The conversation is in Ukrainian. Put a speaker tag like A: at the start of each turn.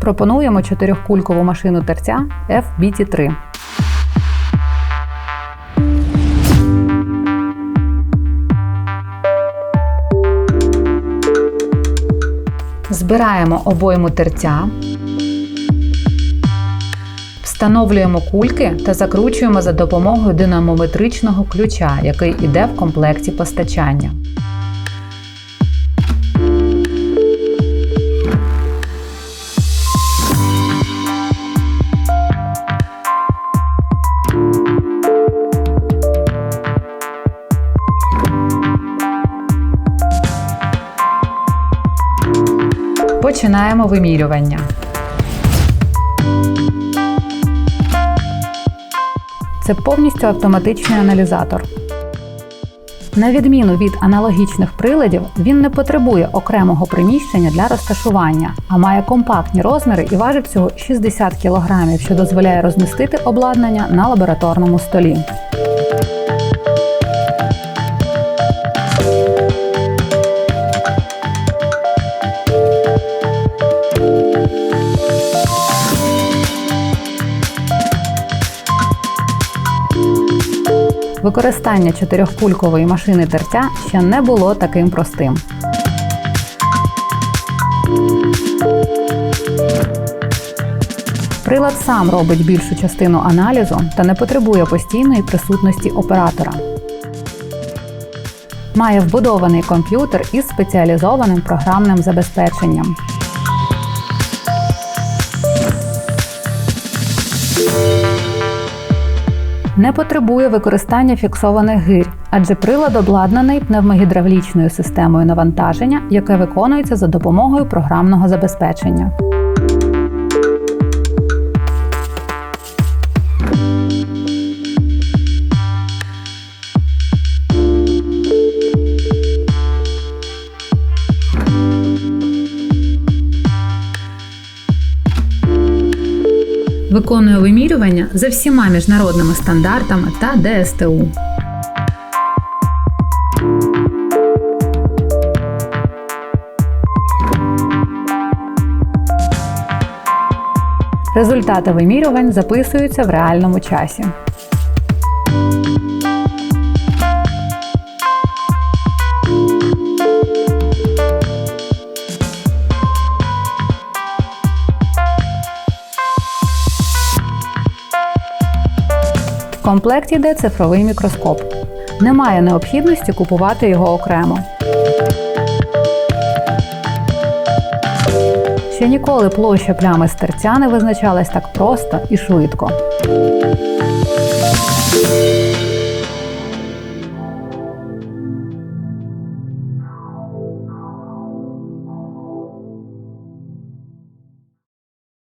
A: Пропонуємо чотирьохкулькову машину терця FBT3. Збираємо обойму терця, встановлюємо кульки та закручуємо за допомогою динамометричного ключа, який іде в комплекті постачання. Починаємо вимірювання. Це повністю автоматичний аналізатор. На відміну від аналогічних приладів, він не потребує окремого приміщення для розташування, а має компактні розміри і важить всього 60 кг, що дозволяє розмістити обладнання на лабораторному столі. Використання чотирьохкулькової машини терця ще не було таким простим. Прилад сам робить більшу частину аналізу та не потребує постійної присутності оператора. Має вбудований комп'ютер із спеціалізованим програмним забезпеченням. Не потребує використання фіксованих гирь, адже прилад обладнаний пневмогідравлічною системою навантаження, яке виконується за допомогою програмного забезпечення. Виконує вимірювання за всіма міжнародними стандартами та ДСТУ. Результати вимірювань записуються в реальному часі. В комплекті йде цифровий мікроскоп. Немає необхідності купувати його окремо. Ще ніколи площа плями з терця не визначалась так просто і швидко.